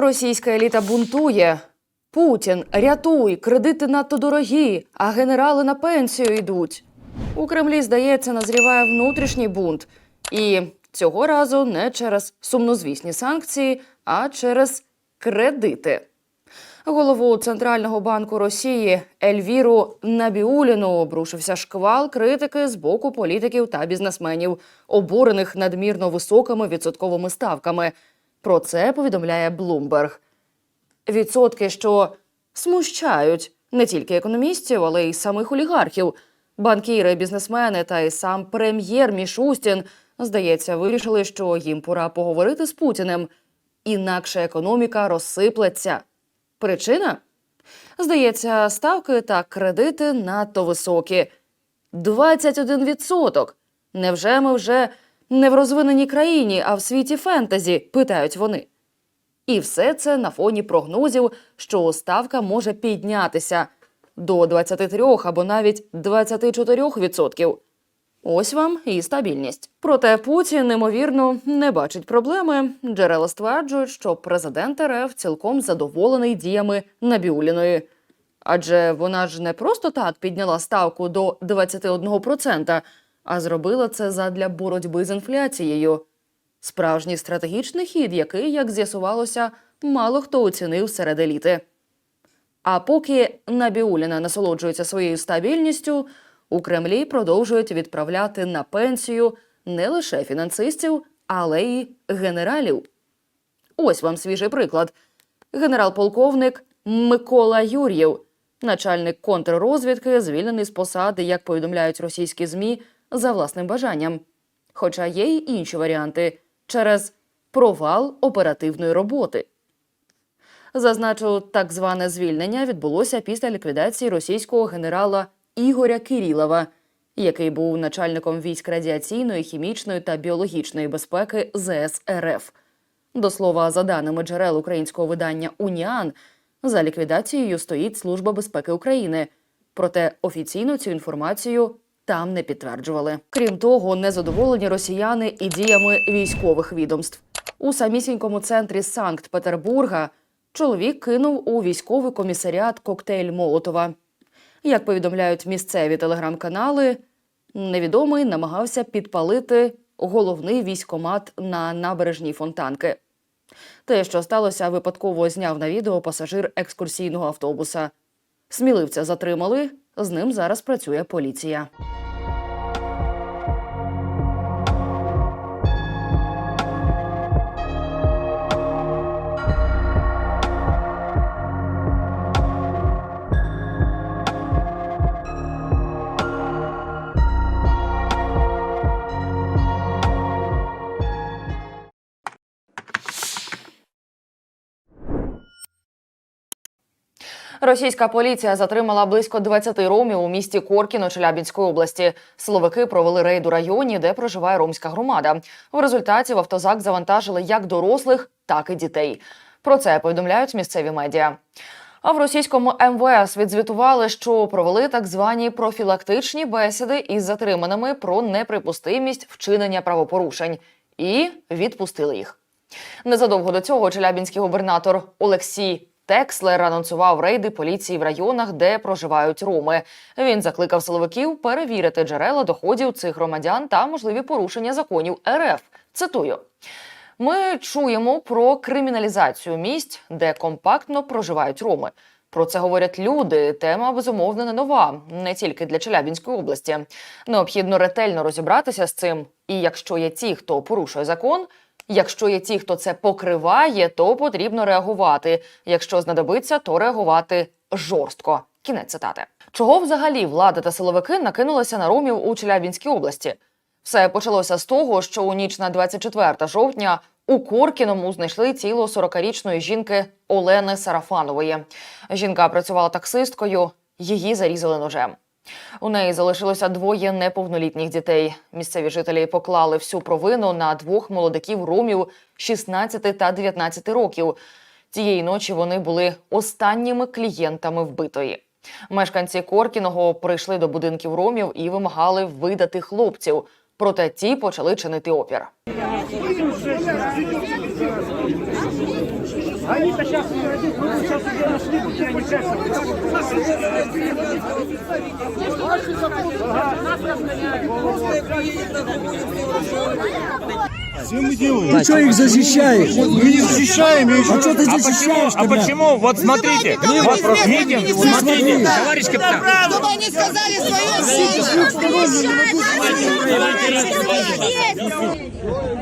Російська еліта бунтує. Путін, рятуй, кредити надто дорогі, а генерали на пенсію йдуть. У Кремлі, здається, назріває внутрішній бунт. І цього разу не через сумнозвісні санкції, а через кредити. Голову Центрального банку Росії Ельвіру Набіуліну обрушився шквал критики з боку політиків та бізнесменів, обурених надмірно високими відсотковими ставками. Про це повідомляє Bloomberg. Відсотки, що смущають не тільки економістів, але й самих олігархів. Банкіри, бізнесмени та й сам прем'єр Мішустін, здається, вирішили, що їм пора поговорити з Путіним. Інакше економіка розсиплеться. Причина? Здається, ставки та кредити надто високі. 21%. Невже ми вже не в розвиненій країні, а в світі фентезі? питають вони. І все це на фоні прогнозів, що ставка може піднятися до 23 або навіть 24%. Ось вам і стабільність. Проте Путін, немовірно, не бачить проблеми. Джерела стверджують, що президент РФ цілком задоволений діями Набіуліної. Адже вона ж не просто так підняла ставку до 21%, а зробила це задля боротьби з інфляцією. Справжній стратегічний хід, який, як з'ясувалося, мало хто оцінив серед еліти. А поки Набіуліна насолоджується своєю стабільністю, у Кремлі продовжують відправляти на пенсію не лише фінансистів, але й генералів. Ось вам свіжий приклад: генерал-полковник Микола Юр'єв, начальник контррозвідки, звільнений з посади, як повідомляють російські змі, за власним бажанням. Хоча є й інші варіанти через провал оперативної роботи. Зазначу, так зване звільнення відбулося після ліквідації російського генерала Ігоря Кирілова, який був начальником військ радіаційної, хімічної та біологічної безпеки ЗС РФ. До слова, за даними джерел українського видання Уніан, за ліквідацією стоїть Служба безпеки України. Проте офіційно цю інформацію там не підтверджували. Крім того, незадоволені росіяни і діями військових відомств. У самісінькому центрі Санкт-Петербурга чоловік кинув у військовий комісаріат коктейль Молотова. Як повідомляють місцеві телеграм-канали, невідомий намагався підпалити головний військомат на набережній фонтанки. Те, що сталося, випадково зняв на відео пасажир екскурсійного автобуса. Сміливця затримали. З ним зараз працює поліція. Російська поліція затримала близько 20 ромів у місті Коркіно Челябінської області. Силовики провели рейд у районі, де проживає ромська громада. В результаті в автозак завантажили як дорослих, так і дітей. Про це повідомляють місцеві медіа. А в російському МВС відзвітували, що провели так звані профілактичні бесіди із затриманими про неприпустимість вчинення правопорушень і відпустили їх. Незадовго до цього челябінський губернатор Олексій Текслер анонсував рейди поліції в районах, де проживають роми. Він закликав силовиків перевірити джерела доходів цих громадян та можливі порушення законів РФ. Цитую. Ми чуємо про криміналізацію місць, де компактно проживають роми. Про це говорять люди. Тема безумовно не нова, не тільки для Челябінської області. Необхідно ретельно розібратися з цим. І якщо є ті, хто порушує закон, якщо є ті, хто це покриває, то потрібно реагувати. Якщо знадобиться, то реагувати жорстко. Кінець цитати. Чого взагалі влада та силовики накинулися на ромів у Челябінській області? Все почалося з того, що у ніч на 24 жовтня у Коркіному знайшли тіло 40-річної жінки Олени Сарафанової. Жінка працювала таксисткою, її зарізали ножем. У неї залишилося двоє неповнолітніх дітей. Місцеві жителі поклали всю провину на двох молодиків ромів 16 та 19 років. Тієї ночі вони були останніми клієнтами вбитої. Мешканці Коркіного прийшли до будинків ромів і вимагали видати хлопців. Проте ті почали чинити опір. Они-то сейчас не родят, мы сейчас уже нашли, где они сейчас. Ты что их защищаешь? Мы не защищаем, А что ты А защищаешь почему, а почему? Вот смотрите, вот митинг, смотрите, товарищ капитан. Чтобы они сказали свое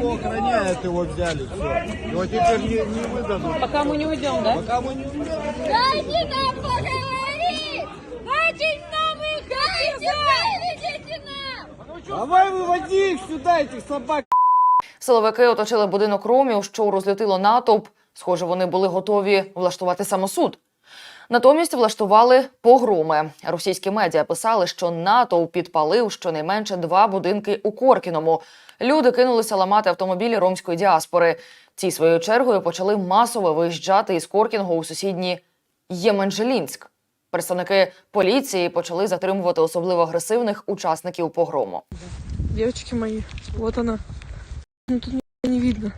его охраняют, его взяли, все. Его теперь не, не выдадут. Пока мы не уйдем, да? Пока мы не Дайте нам поговорить! Очень нам их! Выведите нам! Давай выводи их сюда, этих собак. Силовики оточили будинок ромів, що розлютило натовп. Схоже, вони були готові влаштувати самосуд. Натомість влаштували погроми. Російські медіа писали, що натовп підпалив щонайменше два будинки у Коркіному. Люди кинулися ламати автомобілі ромської діаспори. Ці своєю чергою почали масово виїжджати із Коркінгу у сусідній Єменжелінськ. Представники поліції почали затримувати особливо агресивних учасників погрому. Девочки мои, вот она. Ну тут не видно.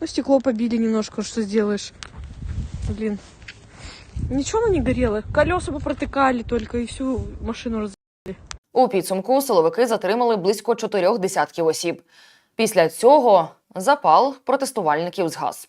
Ну стекло побили немножко, что сделаешь? Блин. Ничего оно не горело. Колеса попротыкали только и всю машину раз. У підсумку силовики затримали близько чотирьох десятків осіб. Після цього запал протестувальників згас.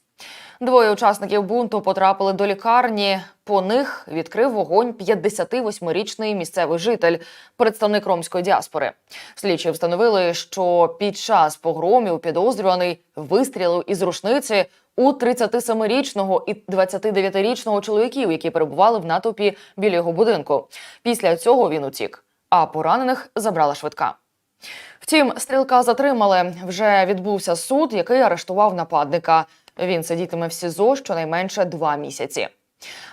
Двоє учасників бунту потрапили до лікарні. По них відкрив вогонь 58-річний місцевий житель, представник ромської діаспори. Слідчі встановили, що під час погромів підозрюваний вистрілив із рушниці у 37-річного і 29-річного чоловіків, які перебували в натовпі біля його будинку. Після цього він утік, а поранених забрала швидка. Втім, стрілка затримали. Вже відбувся суд, який арештував нападника. Він сидітиме в СІЗО щонайменше два місяці.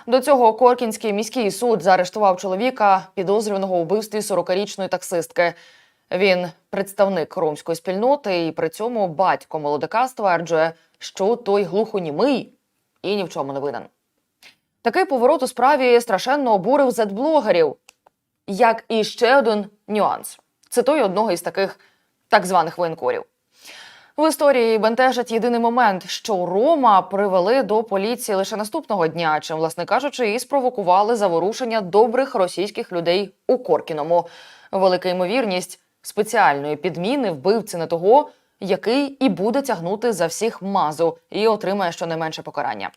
До цього Коркінський міський суд заарештував чоловіка, підозрюваного у вбивстві 40-річної таксистки. Він представник ромської спільноти, і при цьому батько молодика стверджує, що той глухонімий і ні в чому не винен. Такий поворот у справі страшенно обурив зет-блогерів, як і ще один нюанс. Цитую одного із таких так званих воєнкорів. В історії бентежить єдиний момент, що Рома привели до поліції лише наступного дня, чим, власне кажучи, і спровокували заворушення добрих російських людей у Коркіному. Велика ймовірність спеціальної підміни вбивці не того, який і буде тягнути за всіх мазу і отримає щонайменше покарання.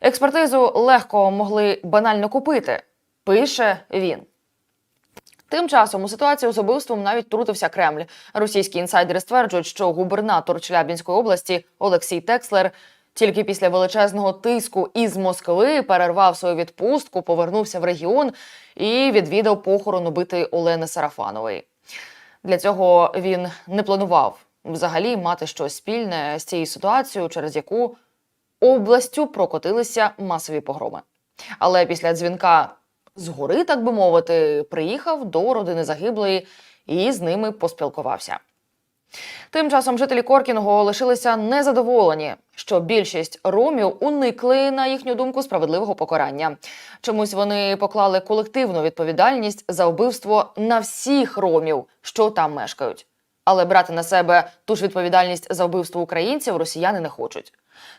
Експертизу легко могли банально купити, пише він. Тим часом у ситуацію з убивством навіть втрутився Кремль. Російські інсайдери стверджують, що губернатор Челябінської області Олексій Текслер тільки після величезного тиску із Москви перервав свою відпустку, повернувся в регіон і відвідав похорон убитої Олени Сарафанової. Для цього він не планував взагалі мати щось спільне з цією ситуацією, через яку областю прокотилися масові погроми. Але після дзвінка згори, так би мовити, приїхав до родини загиблої і з ними поспілкувався. Тим часом жителі Коркінгу лишилися незадоволені, що більшість ромів уникли, на їхню думку, справедливого покарання. Чомусь вони поклали колективну відповідальність за вбивство на всіх ромів, що там мешкають. Але брати на себе ту ж відповідальність за вбивство українців росіяни не хочуть.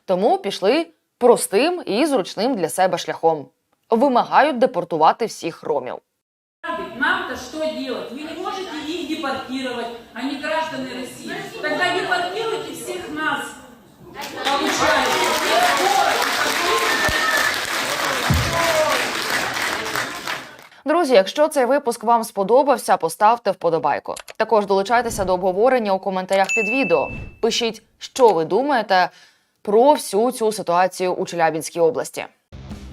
Тому пішли простим і зручним для себе шляхом. Вимагають депортувати всіх ромів. Нам-то что делать? Вы не можете их депортировать, они граждане России. Тогда депортируйте всех нас. Получается. Весь город Друзі, якщо цей випуск вам сподобався, поставте вподобайку. Також долучайтеся до обговорення у коментарях під відео. Пишіть, що ви думаєте про всю цю ситуацію у Челябінській області.